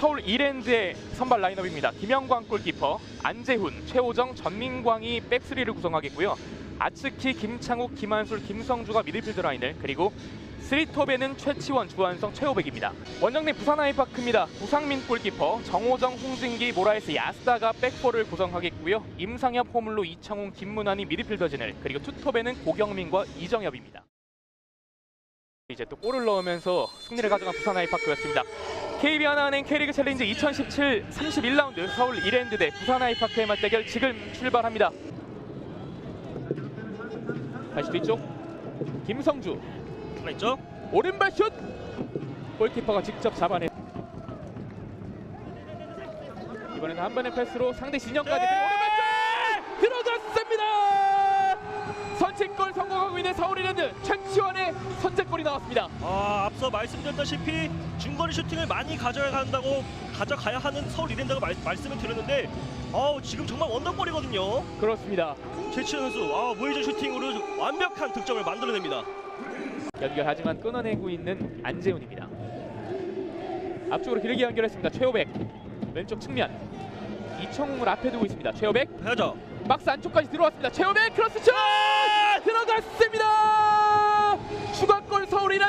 서울 이랜드의 선발 라인업입니다. 김영광 골키퍼, 안재훈, 최호정, 전민광이 백스리를 구성하겠고요. 아츠키, 김창욱, 김한술, 김성주가 미드필드 라인을 그리고 스리톱에는 최치원, 주한성, 최호백입니다. 원정대 부산 아이파크입니다. 부상민 골키퍼, 정호정, 홍진기, 모라에스, 야스다가 백포를 구성하겠고요. 임상엽, 호물로, 이창훈, 김문환이 미드필더진을 그리고 투톱에는 고경민과 이정엽입니다. 이제 또 골을 넣으면서 승리를 가져간 부산 아이파크였습니다. KB 하나은행 K리그 챌린지 2017 31라운드 서울 이랜드 대 부산 아이파크의 맞대결 지금 출발합니다. 다시 뒤쪽 김성주 하나 있죠? 오른발 슛 골키퍼가 직접 잡아내 이번에는 한 번의 패스로 상대 진영까지 네! 오른발 슛 들어갔습니다 선취골 성공하고 있는 서울 이랜드 최치원의 선제골이 나왔습니다 아, 앞서 말씀드렸다시피 중거리 슈팅을 많이 가져야 한다고 가져가야 하는 서울 이랜드가 말, 말씀을 드렸는데 어, 지금 정말 원더골이거든요. 그렇습니다 최치현 선수 아, 무회전 슈팅으로 완벽한 득점을 만들어냅니다. 연결하지만 끊어내고 있는 안재훈입니다. 앞쪽으로 길게 연결했습니다. 최호백 왼쪽 측면 이청웅을 앞에 두고 있습니다. 최호백 해야죠. 박스 안쪽까지 들어왔습니다. 최호백 크로스 슛 들어갔습니다.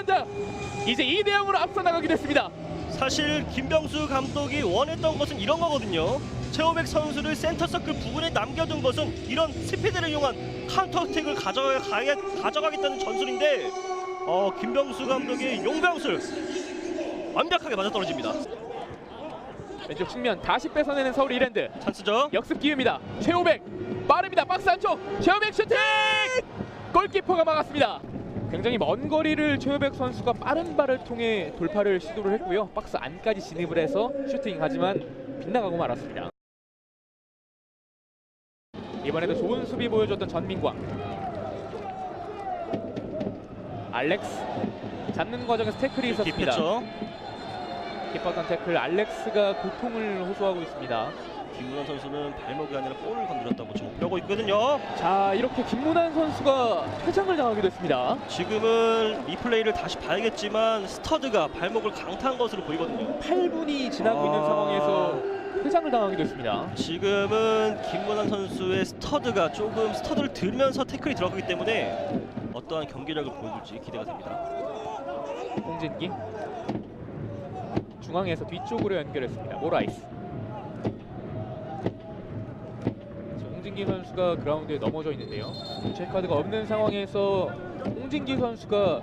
이란드 이제 2대 0으로 앞서 나가게 됐습니다. 사실 김병수 감독이 원했던 것은 이런 거거든요. 최호백 선수를 센터 서클 부분에 남겨둔 것은 이런 스피드를 이용한 카운터 어택을 가져가, 가져가겠다는 전술인데 어, 김병수 감독의 용병술 완벽하게 맞아떨어집니다. 왼쪽 측면 다시 뺏어내는 서울 이랜드 찬스죠? 역습 기회입니다. 최호백 빠릅니다. 박스 안쪽 최호백 슈팅 골키퍼가 막았습니다. 굉장히 먼 거리를 최호백 선수가 빠른 발을 통해 돌파를 시도를 했고요. 박스 안까지 진입을 해서 슈팅 하지만 빗나가고 말았습니다. 이번에도 좋은 수비 보여줬던 전민광 알렉스 잡는 과정에서 태클이 있었습니다. 깊었던 태클 알렉스가 고통을 호소하고 있습니다. 김문환 선수는 발목이 아니라 볼을 건드렸다고 지금 펴고 있거든요. 자 이렇게 김문환 선수가 퇴장을 당하게 됐습니다. 지금은 리플레이를 다시 봐야겠지만 스터드가 발목을 강타한 것으로 보이거든요. 8분이 지나고 있는 아. 상황에서 퇴장을 당하게 됐습니다. 지금은 김문환 선수의 스터드가 조금 스터드를 들면서 태클이 들어가기 때문에 어떠한 경기력을 보여줄지 기대가 됩니다. 홍진기 중앙에서 뒤쪽으로 연결했습니다. 모라이스. 지금 홍진기 선수가 그라운드에 넘어져 있는데요. 첼카드가 없는 상황에서 홍진기 선수가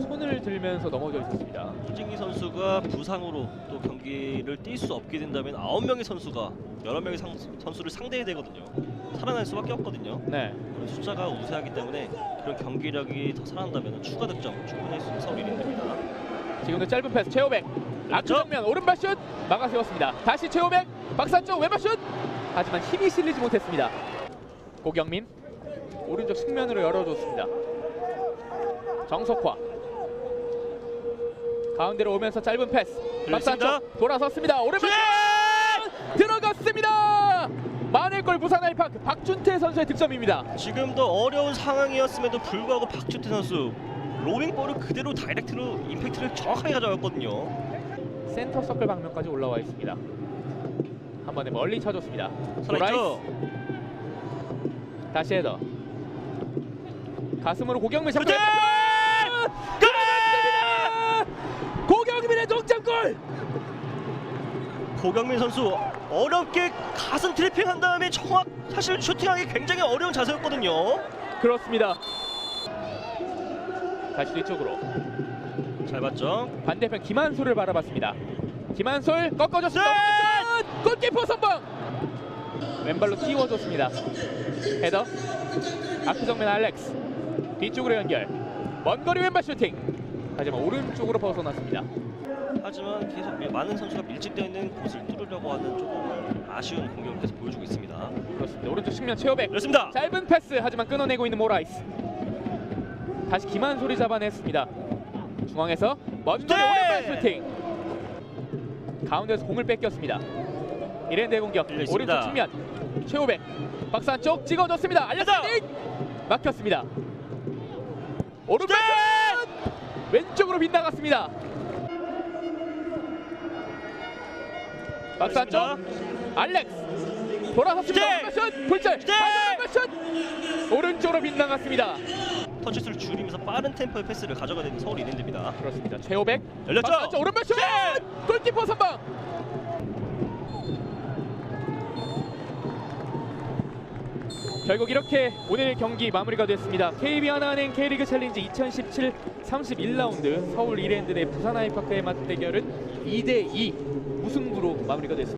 손을 들면서 넘어져 있었습니다. 홍진기 선수가 부상으로 또 경기를 뛸 수 없게 된다면 9명의 선수가 여러 명의 상- 선수를 상대해야 되거든요. 살아날 수밖에 없거든요. 네. 숫자가 우세하기 때문에 그런 경기력이 더 살아난다면 추가 득점 충분히 서울이 됩니다. 지금도 짧은 패스 최호백 라크 그렇죠. 오른발 슛 막아세웠습니다. 다시 최호백 박사 쪽 왼발 슛 하지만 힘이 실리지 못했습니다. 고경민 오른쪽 측면으로 열어줬습니다. 정석화 가운데로 오면서 짧은 패스 박사 들렸습니다. 쪽 돌아섰습니다. 오른발 슛 들어갔습니다. 만회골 부산 아이파크 박준태 선수의 득점입니다. 지금도 어려운 상황이었음에도 불구하고 박주태 선수 로빙 볼을 그대로 다이렉트로 임팩트를 정확하게 가져갔거든요. 센터 서클 방면까지 올라와 있습니다. 한 번에 멀리 쳐줬습니다. 살아있죠? 다시 헤더. 가슴으로 고경민 그렇지! 들어갔습니다! 고경민의 동점골! 고경민 선수 어렵게 가슴 트래핑 한 다음에 정확 사실 슈팅하기 굉장히 어려운 자세였거든요. 그렇습니다. 다시 뒤쪽으로. 잘 봤죠? 반대편 김한솔을 바라봤습니다. 김한솔 꺾어줬습니다! 골키퍼 선방 왼발로 띄워줬습니다. 헤더. 아크 정면 알렉스. 뒤쪽으로 연결. 먼 거리 왼발 슈팅. 하지만 오른쪽으로 벗어났습니다. 하지만 계속 밀- 많은 선수가 밀집되어 있는 곳을 뚫으려고 하는 조금 아쉬운 공격을 계속 보여주고 있습니다. 그렇습니다. 오른쪽 측면 최호백. 그렇습니다. 짧은 패스. 하지만 끊어내고 있는 모라이스. 다시 김한솔이 잡아냈습니다. 중앙에서 먼 거리 네! 오른발 슈팅. 가운데서 공을 뺏겼습니다 이랜드의 공격. 열려 있습니다. 오른쪽 측면. 최호백 박스 안쪽 찍어줬습니다. 알렸습니다. 막혔습니다. 오른발 슛! 왼쪽으로 빗나갔습니다. 박스 안쪽. 알렉스. 돌아섰습니다. 슛! 오른발 슛! 오른쪽으로 빗나갔습니다. 터치수를 줄이면서 빠른 템포의 패스를 가져가야 되는 서울 이랜드입니다. 그렇습니다. 최호백. 열렸죠? 오른발 슛! 골키퍼 선방 결국 이렇게 오늘 경기 마무리가 됐습니다. KB 하나은행 K리그 챌린지 2017 31라운드 서울 이랜드 대 부산 아이파크의 맞대결은 2대2 무승부로 마무리가 됐습니다.